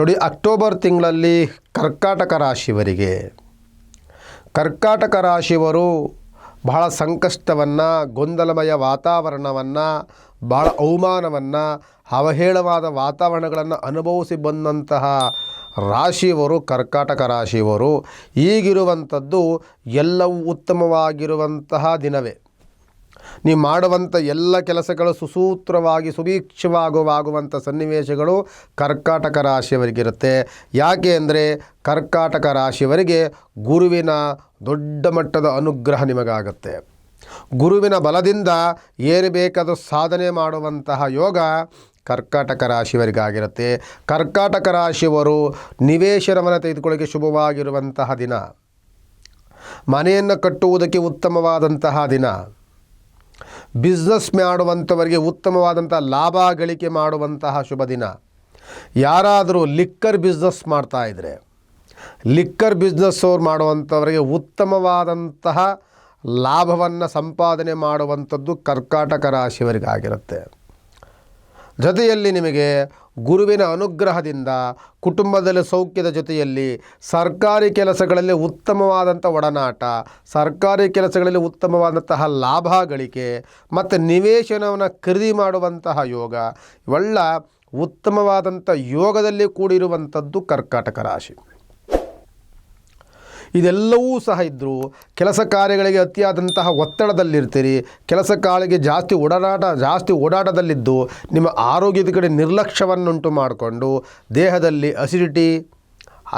ನೋಡಿ, ಅಕ್ಟೋಬರ್ ತಿಂಗಳಲ್ಲಿ ಕರ್ಕಾಟಕ ರಾಶಿಯವರಿಗೆ. ಕರ್ಕಾಟಕ ರಾಶಿಯವರು ಬಹಳ ಸಂಕಷ್ಟವನ್ನು, ಗೊಂದಲಮಯ ವಾತಾವರಣವನ್ನು, ಬಹಳ ಅವಮಾನವನ್ನು, ಅವಹೇಳವಾದ ವಾತಾವರಣಗಳನ್ನು ಅನುಭವಿಸಿ ಬಂದಂತಹ ರಾಶಿಯವರು, ಕರ್ಕಾಟಕ ರಾಶಿಯವರು, ಈಗಿರುವಂಥದ್ದು ಎಲ್ಲವೂ ಉತ್ತಮವಾಗಿರುವಂತಹ ದಿನವೇ. ನೀವು ಮಾಡುವಂಥ ಎಲ್ಲ ಕೆಲಸಗಳು ಸುಸೂತ್ರವಾಗಿ ಸುಭೀಕ್ಷವಾಗುವಾಗುವಂಥ ಸನ್ನಿವೇಶಗಳು ಕರ್ಕಾಟಕ ರಾಶಿಯವರಿಗಿರುತ್ತೆ. ಯಾಕೆ ಅಂದರೆ ಕರ್ಕಾಟಕ ರಾಶಿಯವರಿಗೆ ಗುರುವಿನ ದೊಡ್ಡ ಮಟ್ಟದ ಅನುಗ್ರಹ ನಿಮಗಾಗುತ್ತೆ. ಗುರುವಿನ ಬಲದಿಂದ ಏನು ಬೇಕಾದರೂ ಸಾಧನೆ ಮಾಡುವಂತಹ ಯೋಗ ಕರ್ಕಾಟಕ ರಾಶಿಯವರಿಗಾಗಿರುತ್ತೆ. ಕರ್ಕಾಟಕ ರಾಶಿಯವರು ನಿವೇಶನವನ್ನು ತೆಗೆದುಕೊಳ್ಳಿಕ್ಕೆ ಶುಭವಾಗಿರುವಂತಹ ದಿನ. ಮನೆಯನ್ನು ಕಟ್ಟುವುದಕ್ಕೆ ಉತ್ತಮವಾದಂತಹ ದಿನ. ಬಿಸ್ನೆಸ್ ಮಾಡುವಂಥವರಿಗೆ ಉತ್ತಮವಾದಂಥ ಲಾಭ ಗಳಿಕೆ ಮಾಡುವಂತಹ ಶುಭ ದಿನ. ಯಾರಾದರೂ ಲಿಕ್ಕರ್ ಬಿಸ್ನೆಸ್ ಮಾಡ್ತಾ ಇದ್ದರೆ ಲಿಕ್ಕರ್ ಬಿಸ್ನೆಸ್ ಅವ್ರು ಮಾಡುವಂಥವರಿಗೆ ಉತ್ತಮವಾದಂತಹ ಲಾಭವನ್ನು ಸಂಪಾದನೆ ಮಾಡುವಂಥದ್ದು ಕರ್ಕಾಟಕ ರಾಶಿಯವರಿಗಾಗಿರುತ್ತೆ. ಜೊತೆಯಲ್ಲಿ ನಿಮಗೆ ಗುರುವಿನ ಅನುಗ್ರಹದಿಂದ ಕುಟುಂಬದಲ್ಲಿ ಸೌಖ್ಯದ ಜೊತೆಯಲ್ಲಿ ಸರ್ಕಾರಿ ಕೆಲಸಗಳಲ್ಲಿ ಉತ್ತಮವಾದಂಥ ಒಡನಾಟ, ಸರ್ಕಾರಿ ಕೆಲಸಗಳಲ್ಲಿ ಉತ್ತಮವಾದಂತಹ ಲಾಭ ಗಳಿಕೆ ಮತ್ತು ನಿವೇಶನವನ್ನು ಖರೀದಿ ಮಾಡುವಂತಹ ಯೋಗ, ಇವೆಲ್ಲ ಉತ್ತಮವಾದಂಥ ಯೋಗದಲ್ಲಿ ಕೂಡಿರುವಂಥದ್ದು ಕರ್ಕಾಟಕ ರಾಶಿ. ಇದೆಲ್ಲವೂ ಸಹ ಇದ್ದರೂ ಕೆಲಸ ಕಾರ್ಯಗಳಿಗೆ ಅತಿಯಾದಂತಹ ಒತ್ತಡದಲ್ಲಿರ್ತೀರಿ, ಕೆಲಸ ಕಾಳಿಗೆ ಜಾಸ್ತಿ ಓಡಾಟ, ಜಾಸ್ತಿ ಓಡಾಟದಲ್ಲಿದ್ದು ನಿಮ್ಮ ಆರೋಗ್ಯದ ಕಡೆ ನಿರ್ಲಕ್ಷ್ಯವನ್ನುಂಟು ಮಾಡಿಕೊಂಡು ದೇಹದಲ್ಲಿ ಅಸಿಡಿಟಿ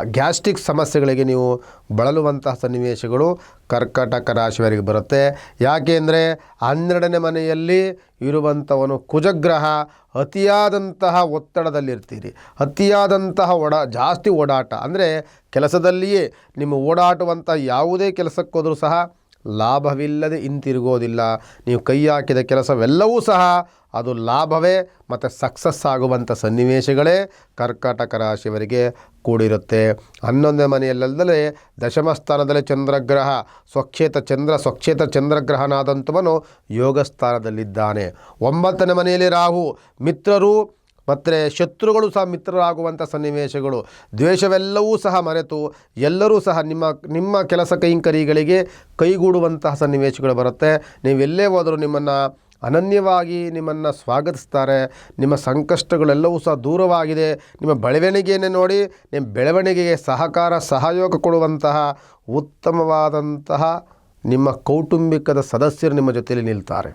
ಗ್ಯಾಸ್ಟ್ರಿಕ್ ಸಮಸ್ಯೆಗಳಿಗೆ ನೀವು ಬಳಲುವಂತಹ ಸನ್ನಿವೇಶಗಳು ಕರ್ಕಟಕ ರಾಶಿಯವರಿಗೆ ಬರುತ್ತೆ. ಯಾಕೆ ಅಂದರೆ ಹನ್ನೆರಡನೇ ಮನೆಯಲ್ಲಿ ಇರುವಂಥವನು ಕುಜಗ್ರಹ, ಅತಿಯಾದಂತಹ ಒತ್ತಡದಲ್ಲಿರ್ತೀರಿ. ಅತಿಯಾದಂತಹ ಓಡಾ ಜಾಸ್ತಿ ಓಡಾಟ. ಅಂದರೆ ಕೆಲಸದಲ್ಲಿಯೇ ನಿಮ್ಮ ಓಡಾಟುವಂಥ ಯಾವುದೇ ಕೆಲಸಕ್ಕೋದ್ರೂ ಸಹ ಲಾಭವಿಲ್ಲದೆ ಹಿಂತಿರುಗೋದಿಲ್ಲ ನೀವು ಕೈ ಹಾಕಿದ ಕೆಲಸವೆಲ್ಲವೂ ಸಹ ಅದು ಲಾಭವೇ ಮತ್ತು ಸಕ್ಸಸ್ ಆಗುವಂಥ ಸನ್ನಿವೇಶಗಳೇ ಕರ್ಕಾಟಕ ರಾಶಿಯವರಿಗೆ ಕೂಡಿರುತ್ತೆ. ಹನ್ನೊಂದನೇ ಮನೆಯಲ್ಲದಲೇ ದಶಮ ಸ್ಥಾನದಲ್ಲಿ ಚಂದ್ರಗ್ರಹ, ಸ್ವಕ್ಷೇತ ಚಂದ್ರ, ಸ್ವಕ್ಷೇತ ಚಂದ್ರಗ್ರಹನಾದಂಥವನು ಯೋಗ ಸ್ಥಾನದಲ್ಲಿದ್ದಾನೆ ಒಂಬತ್ತನೇ ಮನೆಯಲ್ಲಿ ರಾಹು, ಮಿತ್ರರು ಮತ್ತು ಶತ್ರುಗಳು ಸಹ ಮಿತ್ರರಾಗುವಂಥ ಸನ್ನಿವೇಶಗಳು. ದ್ವೇಷವೆಲ್ಲವೂ ಸಹ ಮರೆತು ಎಲ್ಲರೂ ಸಹ ನಿಮ್ಮ ನಿಮ್ಮ ಕೆಲಸ ಕೈಂಕರಿಗಳಿಗೆ ಕೈಗೂಡುವಂತಹ ಸನ್ನಿವೇಶಗಳು ಬರುತ್ತೆ. ನೀವೆಲ್ಲೇ ಹೋದರೂ ನಿಮ್ಮನ್ನು ಅನನ್ಯವಾಗಿ ನಿಮ್ಮನ್ನು ಸ್ವಾಗತಿಸ್ತಾರೆ. ನಿಮ್ಮ ಸಂಕಷ್ಟಗಳೆಲ್ಲವೂ ಸಹ ದೂರವಾಗಿದೆ. ನಿಮ್ಮ ಬೆಳವಣಿಗೆಯನ್ನು ನೋಡಿ, ನಿಮ್ಮ ಬೆಳವಣಿಗೆಗೆ ಸಹಕಾರ, ಸಹಯೋಗ ಕೊಡುವಂತಹ ಉತ್ತಮವಾದಂತಹ ನಿಮ್ಮ ಕೌಟುಂಬಿಕದ ಸದಸ್ಯರು ನಿಮ್ಮ ಜೊತೆಯಲ್ಲಿ ನಿಲ್ತಾರೆ.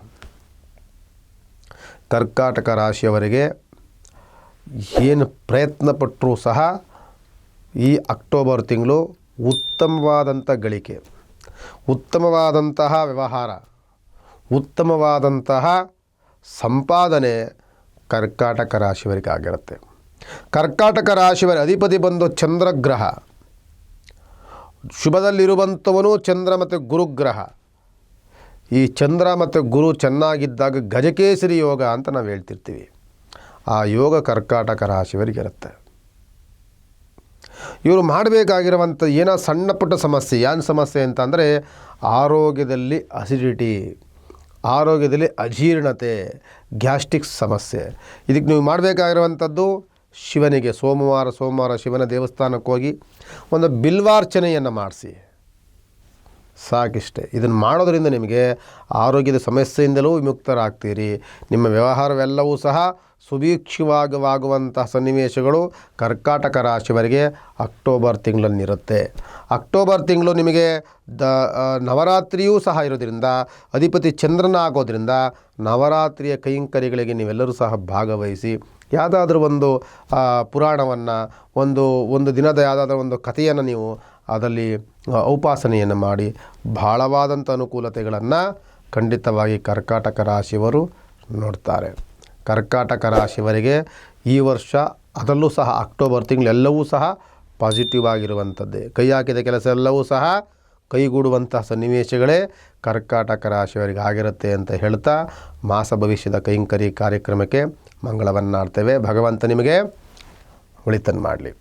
ಕರ್ಕಾಟಕ ರಾಶಿಯವರಿಗೆ ಏನು ಪ್ರಯತ್ನ ಪಟ್ಟರೂ ಸಹ ಈ ಅಕ್ಟೋಬರ್ ತಿಂಗಳು ಉತ್ತಮವಾದಂಥ ಗಳಿಕೆ. ಉತ್ತಮವಾದಂತಹ ವ್ಯವಹಾರ. ಉತ್ತಮವಾದಂತಹ ಸಂಪಾದನೆ ಕರ್ಕಾಟಕ ರಾಶಿಯವರಿಗೆ ಆಗಿರುತ್ತೆ. ಕರ್ಕಾಟಕ ರಾಶಿಯವರ ಅಧಿಪತಿ ಬಂದು ಚಂದ್ರಗ್ರಹ. ಶುಭದಲ್ಲಿರುವಂಥವನು ಚಂದ್ರ ಮತ್ತು ಗುರುಗ್ರಹ. ಈ ಚಂದ್ರ ಮತ್ತು ಗುರು ಚೆನ್ನಾಗಿದ್ದಾಗ ಗಜಕೇಸರಿ ಯೋಗ ಅಂತ ನಾವು ಹೇಳ್ತಿರ್ತೀವಿ. ಆ ಯೋಗ ಕರ್ಕಾಟಕ ರಾಶಿಯವರಿಗಿರುತ್ತೆ ಇವರು ಮಾಡಬೇಕಾಗಿರುವಂಥ ಏನೋ ಸಣ್ಣ ಪುಟ್ಟ ಸಮಸ್ಯೆ, ಏನು ಸಮಸ್ಯೆ ಅಂತ ಅಂದರೆ ಆರೋಗ್ಯದಲ್ಲಿ ಅಸಿಡಿಟಿ ಆರೋಗ್ಯದಲ್ಲಿ ಅಜೀರ್ಣತೆ ಗ್ಯಾಸ್ಟ್ರಿಕ್ ಸಮಸ್ಯೆ. ಇದಕ್ಕೆ ನೀವು ಮಾಡಬೇಕಾಗಿರುವಂಥದ್ದು ಶಿವನಿಗೆ ಸೋಮವಾರ ಸೋಮವಾರ ಶಿವನ ದೇವಸ್ಥಾನಕ್ಕೆ ಹೋಗಿ ಒಂದು ಬಿಲ್ವಾರ್ಚನೆಯನ್ನು ಮಾಡಿಸಿ. ಸಾಕಿಷ್ಟೆ. ಇದನ್ನು ಮಾಡೋದರಿಂದ ನಿಮಗೆ ಆರೋಗ್ಯದ ಸಮಸ್ಯೆಯಿಂದಲೂ ವಿಮುಕ್ತರಾಗ್ತೀರಿ. ನಿಮ್ಮ ವ್ಯವಹಾರವೆಲ್ಲವೂ ಸಹ ಸುಭೀಕ್ಷವಾಗುವಂತಹ ಸನ್ನಿವೇಶಗಳು ಕರ್ಕಾಟಕ ರಾಶಿವರೆಗೆ ಅಕ್ಟೋಬರ್ ತಿಂಗಳಲ್ಲಿರುತ್ತೆ. ಅಕ್ಟೋಬರ್ ತಿಂಗಳು ನಿಮಗೆ ದ ನವರಾತ್ರಿಯೂ ಸಹ ಇರೋದ್ರಿಂದ, ಅಧಿಪತಿ ಚಂದ್ರನ ಆಗೋದ್ರಿಂದ ನವರಾತ್ರಿಯ ಕೈಂಕರ್ಯಗಳಿಗೆ ನೀವೆಲ್ಲರೂ ಸಹ ಭಾಗವಹಿಸಿ, ಯಾವುದಾದ್ರೂ ಒಂದು ಪುರಾಣವನ್ನು, ಒಂದು ಒಂದು ದಿನದ ಯಾವುದಾದ್ರೂ ಒಂದು ಕಥೆಯನ್ನು ನೀವು ಅದರಲ್ಲಿ ಔಪಾಸನೆಯನ್ನು ಮಾಡಿ ಭಾಳವಾದಂಥ ಅನುಕೂಲತೆಗಳನ್ನು ಖಂಡಿತವಾಗಿ ಕರ್ಕಾಟಕ ರಾಶಿಯವರು ನೋಡ್ತಾರೆ. ಕರ್ಕಾಟಕ ರಾಶಿಯವರಿಗೆ ಈ ವರ್ಷ, ಅದರಲ್ಲೂ ಸಹ ಅಕ್ಟೋಬರ್ ತಿಂಗಳೆಲ್ಲವೂ ಸಹ ಪಾಸಿಟಿವ್ ಆಗಿರುವಂಥದ್ದೇ. ಕೈ ಹಾಕಿದ ಕೆಲಸ ಎಲ್ಲವೂ ಸಹ ಕೈಗೂಡುವಂತಹ ಸನ್ನಿವೇಶಗಳೇ ಕರ್ಕಾಟಕ ರಾಶಿಯವರಿಗೆ ಆಗಿರುತ್ತೆ ಅಂತ ಹೇಳ್ತಾ ಮಾಸ ಭವಿಷ್ಯದ ಕೈಂಕರಿ ಕಾರ್ಯಕ್ರಮಕ್ಕೆ ಮಂಗಳವನ್ನಾಡ್ತೇವೆ. ಭಗವಂತ ನಿಮಗೆ ಒಳಿತನ್ನು ಮಾಡಲಿ.